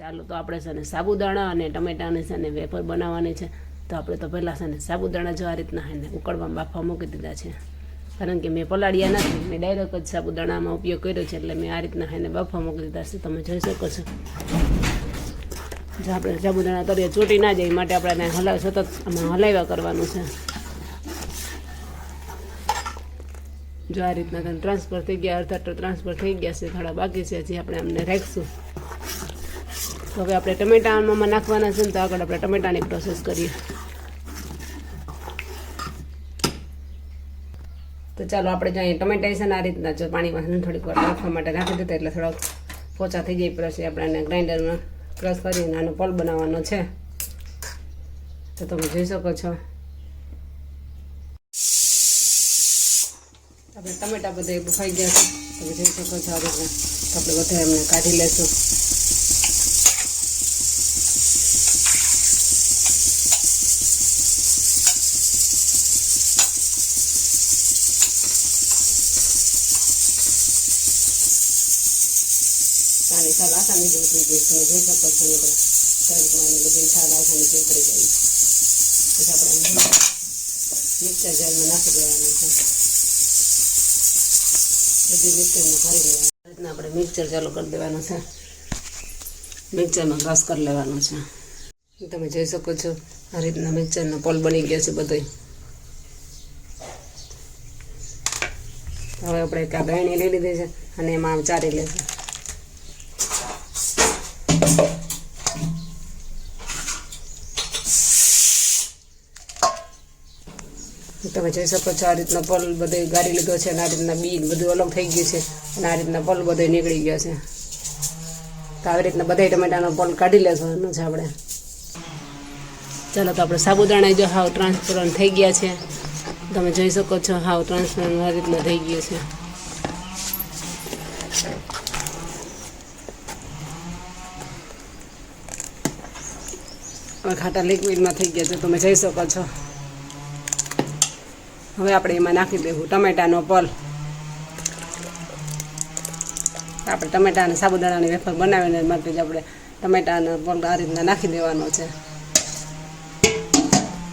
ચાલો તો આપણે છે ને સાબુદાણા અને ટમેટાની છે ને વેફર બનાવવાની છે. તો આપણે તો પહેલાં છે ને સાબુદાણા જો આ રીતના એને ઉકળવામાં બાફા મૂકી દીધા છે. કારણ કે મેં પલાળ્યા નથી, મેં ડાયરેક્ટ જ સાબુદાણામાં ઉપયોગ કર્યો છે એટલે મેં આ રીતના એને ને બાફા મૂકી દીધા છે. તમે જોઈ શકો છો. જો આપણે સાબુદાણા તરીએ ચૂંટી ના જાય માટે આપણે હલાવ, સતત આમાં હલાવ્યા કરવાનું છે. જો આ રીતના તને ટ્રાન્સફર થઈ ગયા, અડધા તો ટ્રાન્સફર થઈ ગયા છે, થોડા બાકી છે, હજી આપણે અમને રાખશું. તો હવે આપણે ટમેટામાં નાખવાના છે ને તો આગળ આપણે ટમેટાની પ્રોસેસ કરીએ. તો ચાલો આપણે જો અહીંયા ટમેટા છે ને આ રીતના જો પાણીમાં થોડીક વાર નાખવા માટે નાખી દીધા એટલે થોડાક પોચા થઈ જાય. પછી આપણે એને ગ્રાઇન્ડરમાં ક્રશ કરીને આનો પલ બનાવવાનો છે. તો તમે જોઈ શકો છો. આપણે ટમેટા બધા બફાઈ ગયા છે. તમે જોઈ શકો છો આ રીતના. આપણે બધા એમને કાઢી લેશું. છાલ આસાની જ ઉતરી ગઈ તમે જોઈ શકો છો મિત્રો એની બધી છાલ આસાની જ ઉતરી ગઈ પછી આપણે મિક્સર જારમાં નાખી દેવાનું છે. બધી મિક્સરમાં ભરી લેવાનું રીતના આપણે મિક્સર ચાલુ કરી દેવાનું છે. મિક્સરમાં ઘાસ કરી લેવાનો છે. તમે જોઈ શકો છો, આ રીતના મિક્સરનો પોલ બની ગયો છે બધો હવે આપણે એક આ લઈ લીધી છે અને એમાં ચારી લેશે. તમે જોઈ શકો છો આ રીતના પલ બધો ગાળી લીધો છે અને આ રીતના બી બધું અલગ થઈ ગયું છે અને આ રીતના પલ બધો નીકળી ગયો છે. તો આવી રીતના બધા ટમેટાનો પલ કાઢી લેવાનું છે આપણે. ચાલો તો આપણે સાબુદાણા જો હાવ ટ્રાન્સપરન્ટ થઈ ગયા છે. તમે જોઈ શકો છો હાવ ટ્રાન્સપરન્ટ આ રીતના થઈ ગયું છે. હવે ખાટા લિક્વિડમાં થઈ ગયા છે, તમે જોઈ શકો છો. હવે આપણે એમાં નાખી દેવું, ટમેટાનો પલ. આપણે ટમેટા અને સાબુદાણાની વેફર બનાવીને માટે જ આપણે ટમેટાનો પલ આ રીતના નાખી દેવાનો છે.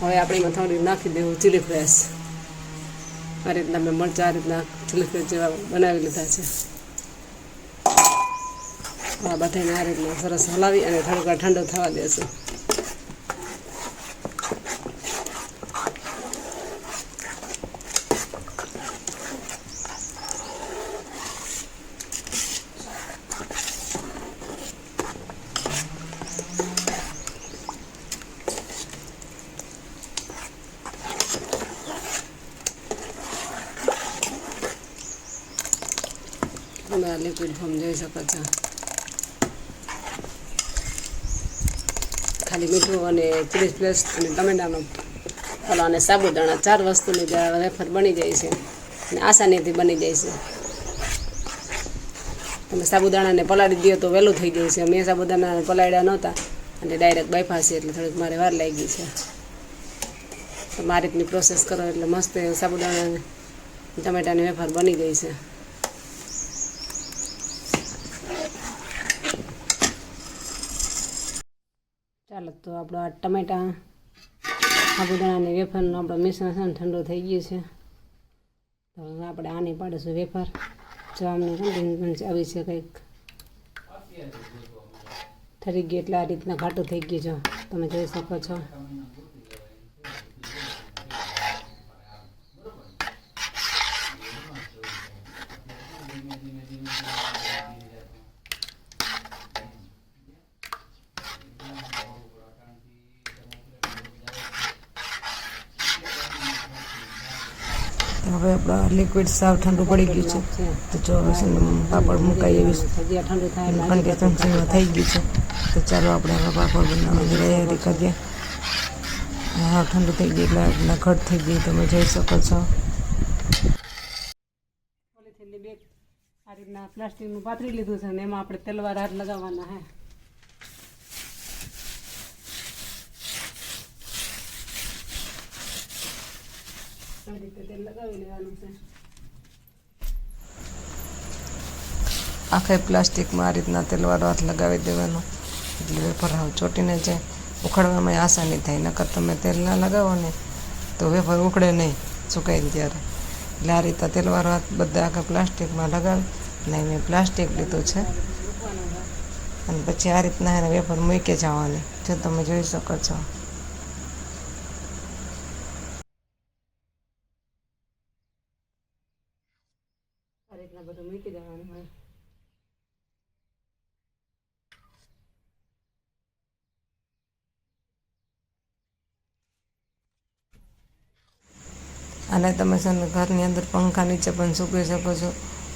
હવે આપણે એમાં થોડી નાખી દેવું ચીલી ફ્રેશ આ રીતના મેં મરચાં આ રીતના ચીલી ફ્રેશ જેવા બનાવી લીધા છે. આ બધાને આ રીતના સરસ હલાવી અને થોડીક ઠંડો થવા દેશું. આ લિક્વિડ ફોર્મ જોઈ શકો છો ખાલી મીઠું અને ચીલી પ્લેસ અને ટમેટાનો ફલો અને સાબુદાણા ચાર વસ્તુની વેફર બની જાય છે અને આસાનીથી બની જાય છે તમે સાબુદાણાને પલાળી દો તો વહેલું થઈ જાય છે મેં સાબુદાણાને પલાળ્યા નહોતા અને ડાયરેક્ટ બાયફાસ એટલે થોડીક મારે વાર લાગી છે તો મારી રીતની પ્રોસેસ કરો એટલે મસ્ત એવું સાબુદાણા ટમેટાની વેફર બની ગઈ છે ચાલો તો આપણો આ ટમેટા સાબુદાણાની વેફરનું આપણો મિશ્રણ છે ઠંડુ થઈ ગયું છે. તો આપણે આની પાડીશું વેફર. જો આમને કન્ટિન્યુ આવી છે કંઈક. ઠરી ગયું એટલે આ રીતના ઘાટું થઈ ગયું છે. તમે જોઈ શકો છો. હવે આપણા લિક્વિડ સાવ ઠંડુ પડી ગયું છે. તો જો હવે પાપડ મુકાઈ એવી કન્ડિશનમાં થઈ ગયું છે. તો ચાલો આપણે હવે પાપડ બનાવવાની તૈયારી કરીએ. હા ઠંડુ થઈ ગયું એટલે આપણે ઘટ થઈ ગઈ. તમે જોઈ શકો છો. આ રીતના પ્લાસ્ટિકનું પાથરી લીધું છે અને એમાં આપણે તેલવાર હાથ લગાવવાના હે. આખે પ્લાસ્ટિકમાં આ રીતના તેલવાળો હાથ લગાવી દેવાનો એટલે વેફર હાવ ચોટીને જાય ઉખડવામાં આસાની થાય નકર તમે તેલ ના લગાવો ને તો વેફર ઉખડે નહીં સુકાય ને ત્યારે એટલે આ રીતે તેલવાળો હાથ બધા આખા પ્લાસ્ટિકમાં લગાવી અને મેં પ્લાસ્ટિક લીધું છે અને પછી આ રીતના એને વેફર મૂકી જવાની જો તમે જોઈ શકો છો આ રીતના બધું મૂકી દેવાનું હોય અને તમે છે ને ઘરની અંદર પંખા નીચે પણ સૂકવી શકો છો.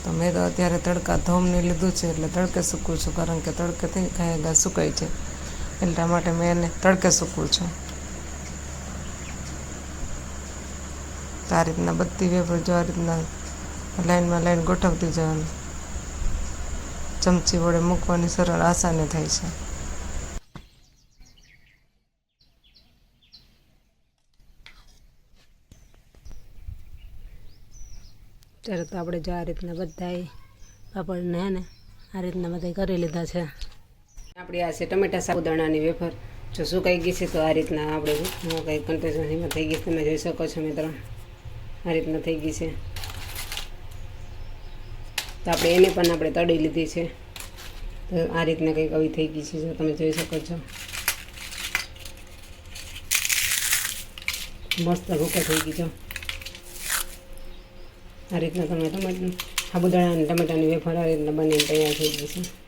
તો મેં તો અત્યારે તડકા ધોમને લીધું છે, એટલે તડકે સૂકવું છું, કારણ કે તડકેથી થઈ ખાય સુકાય છે. એટલા માટે મેં એને તડકે સૂકવું છું. તો આ રીતના બધી વેફર જો આ રીતના લાઈનમાં લાઈન ગોઠવતી જવાનું ચમચી વડે મૂકવાની સરળ આસાની થાય છે. ત્યારે તો આપણે જો આ રીતના બધાય પાપડને હે ને, આ રીતના બધા કરી લીધા છે. આપણી આ છે ટમેટા સાબુદાણાની વેફર. જો સુકાઈ ગઈ છે તો આ રીતના આપણે કંઈ કન્ટેશનમાં થઈ ગઈ છે, તમે જોઈ શકો છો મિત્રો. આ રીતના થઈ ગઈ છે. તો આપણે એને પણ આપણે તળી લીધી છે. તો આ રીતના કંઈક આવી થઈ ગઈ છે, જો તમે જોઈ શકો છો. મસ્ત ભૂકો થઈ ગઈ છો. આ રીતના તમે ટમેટા સાબુદાણા અને ટમેટાની વેફર આ રીતના બનીને તૈયાર થઈ ગઈ છે.